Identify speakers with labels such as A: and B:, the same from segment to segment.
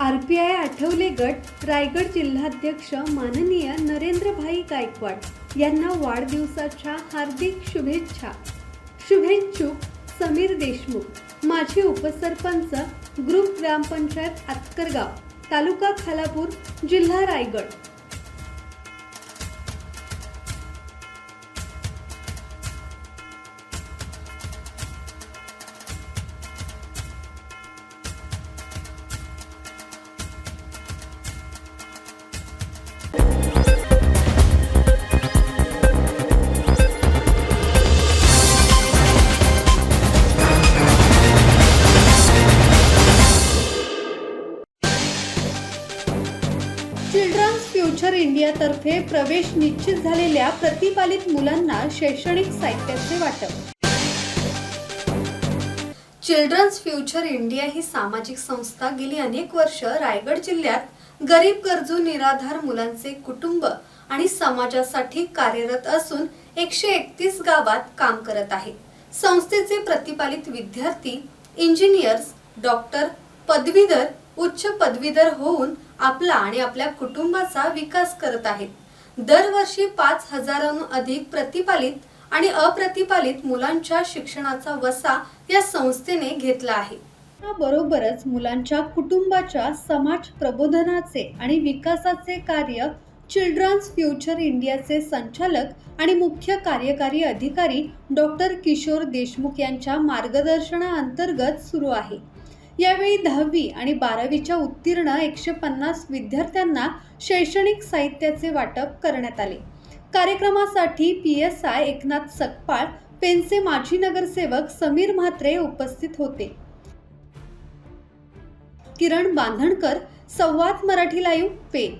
A: R P I Athawale गट रायगड जिल्हाध्यक्ष माननीय नरेंद्रभाई गायकवाड यांना वाढदिवसाच्या हार्दिक शुभेच्छा. शुभेच्छुक समीर देशमुख माजी उपसरपंच ग्रुप ग्रामपंचायत आतकरगाव तालुका खालापूर जिल्हा रायगड. चिल्ड्रन्स फ्युचर इंडियातर्फे प्रवेश निश्चित झालेल्या प्रतिपालित मुलांना शैक्षणिक साहित्याचे वाटप. चिल्ड्रन्स फ्युचर इंडिया ही सामाजिक संस्था गेली अनेक वर्ष रायगड जिल्ह्यात गरीब गरजू निराधार मुलांचे कुटुंब आणि समाजासाठी कार्यरत असून एकशे एकतीस गावात काम करत आहे. संस्थेचे प्रतिपालित विद्यार्थी इंजिनियर्स डॉक्टर पदवीधर उच्च पदवीधर होऊन आपला आणि आपल्या कुटुंबाचा विकास करत आहेत. दरवर्षी पाच हजारांहून अधिक प्रतिपालित आणि अप्रतिपालित मुलांच्या शिक्षणाचा वसा या संस्थेने घेतला आहे. बरोबरच मुलांच्या कुटुंबाच्या समाज प्रबोधनाचे आणि विकासाचे कार्य चिल्ड्रन्स फ्युचर इंडियाचे संचालक आणि मुख्य कार्यकारी अधिकारी डॉक्टर किशोर देशमुख यांच्या मार्गदर्शनाअंतर्गत सुरू आहे. यावेळी दहावी आणि बारावीच्या उत्तीर्ण एकशे पन्नास विद्यार्थ्यांना शैक्षणिक साहित्याचे वाटप करण्यात आले. कार्यक्रमासाठी P S I Eknath Sakpal पेनचे माजी नगरसेवक समीर म्हात्रे उपस्थित होते. किरण बांधणकर संवाद मराठी लाईव्ह पेन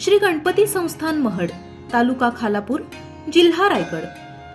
B: श्री गणपती संस्थान महड तालुका खालापूर जिल्हा रायगड.